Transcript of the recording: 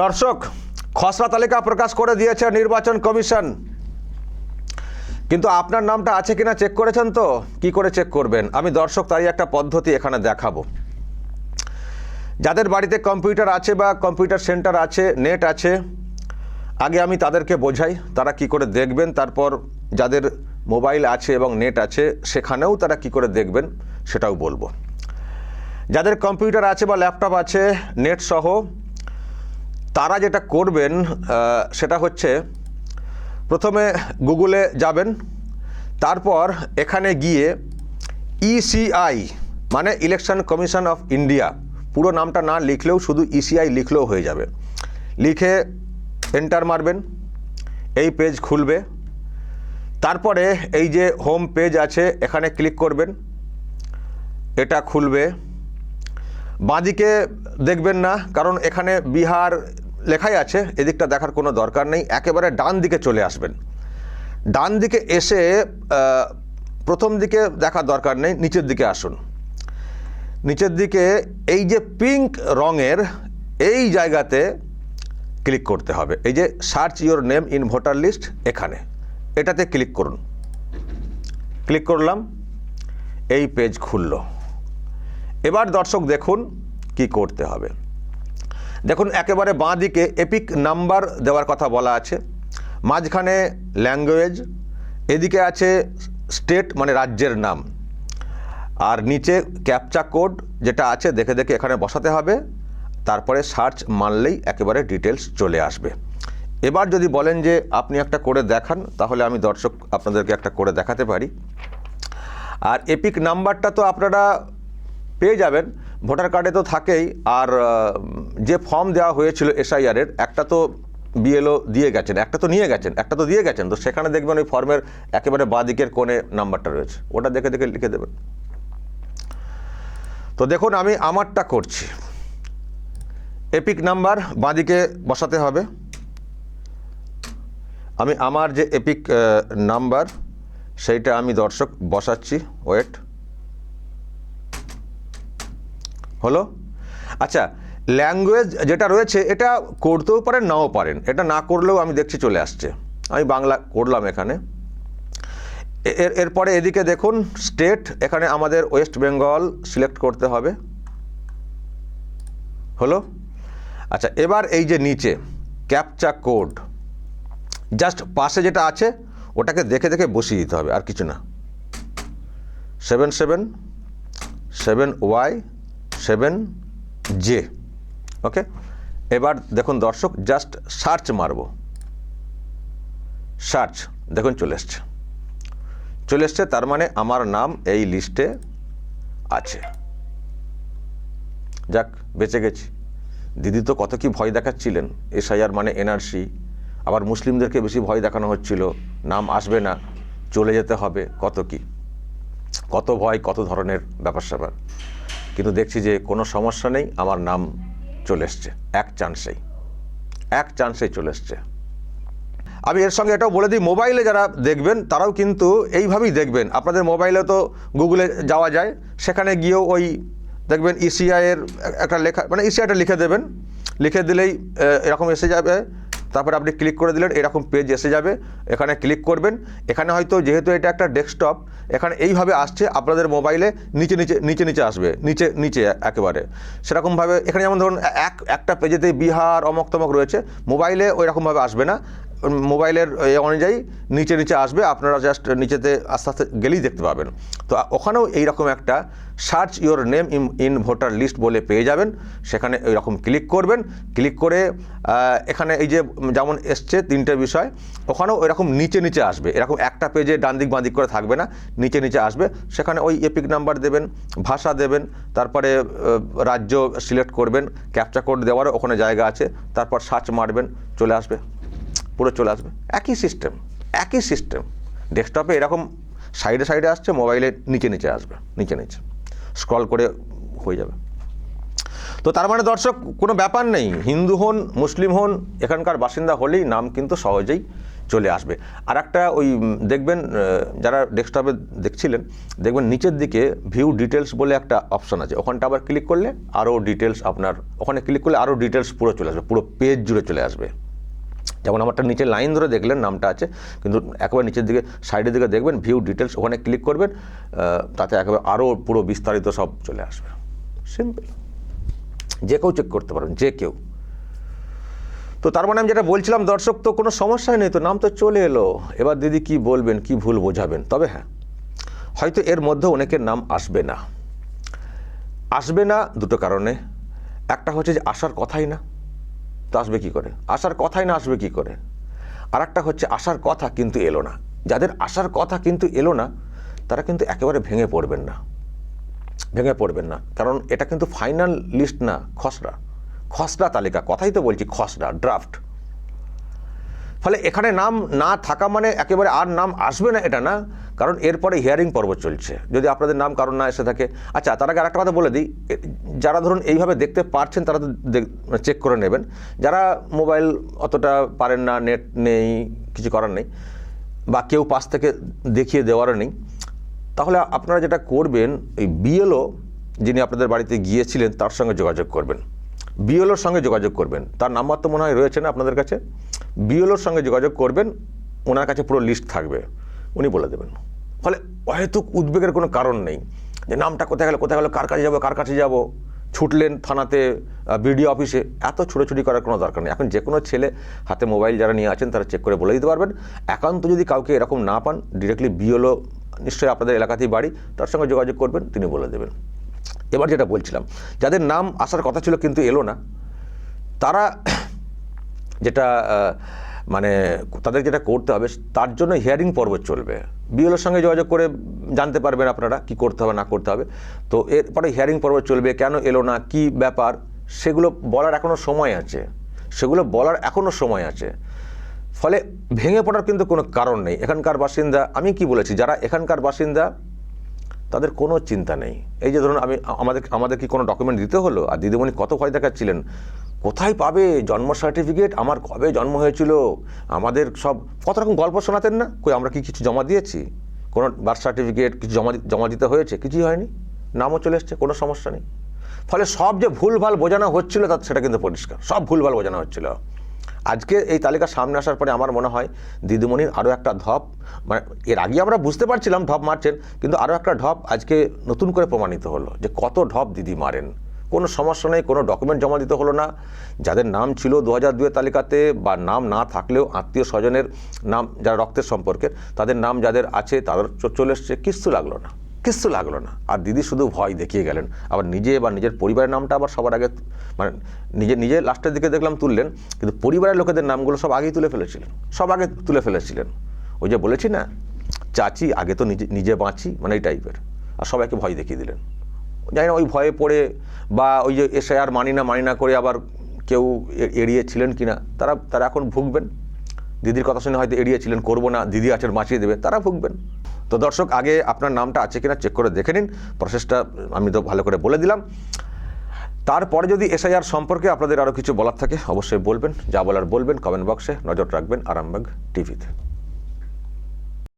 দর্শক, খসড়া তালিকা প্রকাশ করে দিয়েছে নির্বাচন কমিশন। কিন্তু আপনার নামটা আছে কিনা চেক করেছেন তো? কি করে চেক করবেন? আমি দর্শক, তারই একটা পদ্ধতি এখানে দেখাবো। যাদের বাড়িতে কম্পিউটার আছে বা কম্পিউটার সেন্টার আছে, নেট আছে, আগে আমি তাদেরকে বোঝাই, তারা কি করে দেখবেন, তারপর যাদের মোবাইল আছে এবং নেট আছে, সেখানেও তারা কি করে দেখবেন, সেটাও বলব। যাদের কম্পিউটার আছে বা ল্যাপটপ আছে, নেট সহ তারা যেটা করবেন সেটা হচ্ছে প্রথমে গুগলে যাবেন, তারপর এখানে গিয়ে ইসিআই মানে ইলেকশন কমিশন অফ ইন্ডিয়া পুরো নামটা না লিখলেও শুধু ইসিআই লিখলেও হয়ে যাবে। লিখে এন্টার মারবেন, এই পেজ খুলবে। তারপরে এই যে হোম পেজ আছে, এখানে ক্লিক করবেন, এটা খুলবে। বাঁদিকে দেখবেন না, কারণ এখানে বিহার লেখাই আছে, এদিকটা দেখার কোনো দরকার নেই, একেবারে ডান দিকে চলে আসবেন। ডান দিকে এসে প্রথম দিকে দেখার দরকার নেই, নিচের দিকে আসুন। নিচের দিকে এই যে পিঙ্ক রঙের, এই জায়গাতে ক্লিক করতে হবে। এই যে search your name in voter list, এখানে। এটাতে ক্লিক করুন। ক্লিক করলাম, এই পেজ খুললো। এবার দর্শক দেখুন কি করতে হবে। দেখুন, একেবারে বাঁ দিকে এপিক নাম্বার দেওয়ার কথা বলা আছে, মাঝখানে ল্যাঙ্গুয়েজ এদিকে আছে স্টেট মানে রাজ্যের নাম, আর নিচে ক্যাপচা কোড যেটা আছে, দেখে দেখে এখানে বসাতে হবে, তারপরে সার্চ মানলেই একেবারে ডিটেলস চলে আসবে। এবার যদি বলেন যে আপনি একটা করে দেখান, তাহলে আমি দর্শক আপনাদেরকে একটা করে দেখাতে পারি। আর এপিক নাম্বারটা তো আপনারা পেয়ে যাবেন ভোটার কার্ডে তো থাকেই, আর যে ফর্ম দেওয়া হয়েছিল এসআইআরের, একটা তো বিএলও দিয়ে গেছেন, একটা তো নিয়ে গেছেন, একটা তো দিয়ে গেছেন, তো সেখানে দেখবেন ওই ফর্মের একেবারে বাঁ দিকের কোণে নাম্বারটা রয়েছে। ওটা দেখে দেখে লিখে দেবেন। তো দেখুন, আমি আমারটা করছি। এপিক নাম্বার বাঁদিকে বসাতে হবে। আমি আমার যে এপিক নাম্বার, সেইটা আমি দর্শক বসাচ্ছি। ওয়েট। হলো? আচ্ছা ল্যাঙ্গুয়েজ যেটা রয়েছে, এটা করতেও পারেন, নাও পারেন। এটা না করলেও আমি দেখছি চলে আসছে। আমি বাংলা করলাম এখানে। এর এরপরে এদিকে দেখুন স্টেট এখানে আমাদের ওয়েস্ট বেঙ্গল সিলেক্ট করতে হবে। হলো? আচ্ছা এবার এই যে নিচে ক্যাপচা কোড জাস্ট পাশে যেটা আছে, ওটাকে দেখে দেখে বসিয়ে দিতে হবে, আর কিছু না। Seven seven seven Y seven J, okay? এবার দেখুন দর্শক জাস্ট সার্চ মারব। সার্চ দেখুন চলে এসছে। চলে এসছে, তার মানে আমার নাম এই লিস্টে আছে। যাক, বেঁচে গেছি। দিদি তো কত কি ভয় দেখাচ্ছিলেন এসআইআর মানে এনআরসি আবার মুসলিমদেরকে বেশি ভয় দেখানো হচ্ছিল, নাম আসবে না, চলে যেতে হবে, কত কি? কত ভয়, কত ধরনের ব্যাপার স্যাপার কিন্তু দেখছি যে কোনো সমস্যা নেই, আমার নাম চলে এসছে। এক চান্সেই। এক চান্সেই চলে এসছে। আমি এর সঙ্গে এটাও বলে দিই, মোবাইলে যারা দেখবেন, তারাও কিন্তু এইভাবেই দেখবেন। আপনাদের মোবাইলে তো গুগলে যাওয়া যায়, সেখানে গিয়েও ওই দেখবেন ইসিআইয়ের একটা লেখা মানে ইসিআইটা লিখে দেবেন। লিখে দিলেই এরকম এসে যাবে। তারপরে আপনি ক্লিক করে দিলেন, এরকম পেজ এসে যাবে। এখানে ক্লিক করবেন। এখানে হয়তো যেহেতু এটা একটা ডেস্কটপ এখানে এইভাবে আসছে, আপনাদের মোবাইলে নিচে নিচে নিচে নিচে আসবে। নিচে নিচে একেবারে। সেরকমভাবে এখানে যেমন ধরুন এক, একটা পেজেতে বিহার অমক তমক রয়েছে। মোবাইলে ওই রকমভাবে আসবে না। মোবাইলের এ অনুযায়ী নিচে নিচে আসবে, আপনারা জাস্ট নিচেতে আস্তে আস্তে গেলেই দেখতে পাবেন। তো ওখানেও এইরকম একটা search your name in in voter list বলে পেয়ে যাবেন। সেখানে এরকম ক্লিক করবেন। ক্লিক করে এখানে এই যে যেমন এসছে তিনটে বিষয়, ওখানেও এরকম নিচে নিচে আসবে। এরকম একটা পেজে ডান দিক বাঁ দিক করে থাকবে না, নিচে নিচে আসবে। সেখানে ওই এপিক নাম্বার দেবেন, ভাষা দেবেন, তারপরে রাজ্য সিলেক্ট করবেন ক্যাপচা কোড দেওয়ারও ওখানে জায়গা আছে, তারপর সার্চ মারবেন, চলে আসবে। পুরো চলে আসবে। একই সিস্টেম একই সিস্টেম ডেস্কটপে এরকম সাইডে সাইডে আসছে মোবাইলে নিচে নিচে আসবে, নিচে নিচে। স্ক্রল করে হয়ে যাবে। তো তার মানে দর্শক, কোনো ব্যাপার নেই। হিন্দু হন, মুসলিম হন, এখানকার বাসিন্দা হলেই নাম কিন্তু সহজেই চলে আসবে। আর একটা ওই দেখবেন যারা ডেস্কটপে দেখছিলেন, দেখবেন নিচের দিকে ভিউ ডিটেলস বলে একটা অপশন আছে। ওখানটা আবার ক্লিক করলে আরও ডিটেলস আপনার, ওখানে ক্লিক করলে আরও ডিটেলস পুরো চলে আসবে, পুরো পেজ জুড়ে চলে আসবে। যেমন আমারটা নিচে লাইন ধরে দেখলেন, নামটা আছে, কিন্তু একেবারে নিচের দিকে সাইডের দিকে দেখবেন ভিউ ডিটেলস ওখানে ক্লিক করবেন তাতে একেবারে আরও পুরো বিস্তারিত সব চলে আসবে। সিম্পল যে কেউ চেক করতে পারবেন, যে কেউ। তো তার মানে আমি যেটা বলছিলাম, দর্শক, তো কোনো সমস্যাই নেই, তো নাম তো চলে এলো। এবার দিদি কি বলবেন, কি ভুল বোঝাবেন? তবে হ্যাঁ হয়তো এর মধ্যে অনেকের নাম আসবে না। আসবে না দুটো কারণে। একটা হচ্ছে যে আসার কথাই না। তো আসবে কী করে? আসার কথাই না আসবে কী করে? আর একটা হচ্ছে আসার কথা কিন্তু এলো না। যাদের আসার কথা কিন্তু এলো না, তারা কিন্তু একেবারে ভেঙে পড়বেন না। ভেঙে পড়বেন না। কারণ এটা কিন্তু ফাইনাল লিস্ট না, খসড়া। খসড়া তালিকা। কথাই তো বলছি খসড়া ড্রাফট ফলে এখানে নাম না থাকা মানে একেবারে আর নাম আসবে না এটা না, কারণ এরপরে হিয়ারিং পর্ব চলছে। যদি আপনাদের নাম কারণ না এসে থাকে আচ্ছা তার আগে আরেকটা কথা বলে দিই যারা ধরুন এইভাবে দেখতে পারছেন, তারা তো চেক করে নেবেন। যারা মোবাইল অতটা পারেন না নেট নেই, কিছু করার নেই, বা কেউ পাশ থেকে দেখিয়ে দেওয়ারও নেই, তাহলে আপনারা যেটা করবেন, এই বিএলও যিনি আপনাদের বাড়িতে গিয়েছিলেন, তার সঙ্গে যোগাযোগ করবেন। বিএলওর সঙ্গে যোগাযোগ করবেন। তার নাম্বার তো মনে হয় রয়েছে না আপনাদের কাছে? বিএলওর সঙ্গে যোগাযোগ করবেন, ওনার কাছে পুরো লিস্ট থাকবে। উনি বলে দেবেন। ফলে অহেতুক উদ্বেগের কোনো কারণ নেই যে নামটা কোথায় গেল কোথায় গেল, কার কাছে যাব, কার কাছে যাব, ছুটলেন থানাতে বিডিও অফিসে এত ছুটোছুটি করার কোনো দরকার নেই। এখন যে কোনো ছেলে হাতে মোবাইল যারা নিয়ে আছেন, তারা চেক করে বলে দিতে পারবেন। একান্ত যদি কাউকে এরকম না পান ডিরেক্টলি বিএলও নিশ্চয়ই আপনাদের এলাকাতেই বাড়ি, তার সঙ্গে যোগাযোগ করবেন, তিনি বলে দেবেন। এবার যেটা বলছিলাম, যাদের নাম আসার কথা ছিল কিন্তু এলো না, তারা যেটা মানে তাদের যেটা করতে হবে, তার জন্য হিয়ারিং পর্ব চলবে। বিএলওর সঙ্গে যোগাযোগ করে জানতে পারবেন আপনারা কি করতে হবে, না করতে হবে। তো এরপরে হিয়ারিং পর্ব চলবে, কেন এলো না, কি ব্যাপার, সেগুলো বলার এখনও সময় আছে। সেগুলো বলার এখনও সময় আছে। ফলে ভেঙে পড়ার কিন্তু কোনো কারণ নেই। এখানকার বাসিন্দা, আমি কি বলেছি, যারা এখানকার বাসিন্দা তাদের কোনো চিন্তা নেই। এই যে ধরুন আমি, আমাদের আমাদের কি কোনো ডকুমেন্ট দিতে হলো? আর দিদিমণি কত ভয় দেখাচ্ছিলেন। কোথায় পাবে জন্ম সার্টিফিকেট আমার কবে জন্ম হয়েছিল? আমাদের সব, কত রকম গল্প শোনাতেন না? কই, আমরা কি কিছু জমা দিয়েছি? কোনো বার্থ সার্টিফিকেট কিছু জমা জমা দিতে হয়েছে? কিছুই হয়নি। নামও চলে এসছে, কোনো সমস্যা নেই। ফলে সব যে ভুলভাল বোঝানো হচ্ছিল তা, সেটা কিন্তু পরিষ্কার। সব ভুলভাল বোঝানো হচ্ছিল। আজকে এই তালিকা সামনে আসার পরে আমার মনে হয় দিদিমণির আরও একটা ধপ মানে এর আগে আমরা বুঝতে পারছিলাম ঢপ মারছেন, কিন্তু আরও একটা ঢপ আজকে নতুন করে প্রমাণিত হলো যে কত ঢপ দিদি মারেন। কোনো সমস্যা নেই, কোনো ডকুমেন্ট জমা দিতে হলো না। যাদের নাম ছিল দু হাজার দুয়ের তালিকাতে বা নাম না থাকলেও আত্মীয় স্বজনের নাম, যারা রক্তের সম্পর্কের, তাদের নাম যাদের আছে, তাদের চলে এসছে, কিচ্ছু লাগল না। কিচ্ছু লাগল না। আর দিদি শুধু ভয় দেখিয়ে গেলেন। আবার নিজে বা নিজের পরিবারের নামটা আবার সবার আগে মানে নিজে নিজে লাস্টের দিকে দেখলাম তুললেন, কিন্তু পরিবারের লোকেদের নামগুলো সব আগেই তুলে ফেলেছিলেন। সব আগে তুলে ফেলেছিলেন। ওই যে বলেছি না, চাচি, আগে তো নিজে নিজে বাঁচি মানে এই টাইপের আর সবাইকে ভয় দেখিয়ে দিলেন। জানি না ওই ভয়ে পড়ে বা ওই যে এসে আর মানি না মানি না করে আবার কেউ এড়িয়েছিলেন কি না তারা তারা এখন ভুগবেন। দিদির কথা শুনে হয়তো এড়িয়েছিলেন করব না, দিদি আছেন, বাঁচিয়ে দেবে, তারা ভুগবেন। তো দর্শক, আগে আপনার নামটা আছে কিনা চেক করে দেখে নিন। প্রসেসটা আমি তো ভালো করে বলে দিলাম। তারপরে যদি এসআইআর সম্পর্কে আপনাদের আরও কিছু বলার থাকে, অবশ্যই বলবেন। যা বলার বলবেন কমেন্ট বক্সে নজর রাখবেন আরামবাগ টিভিতে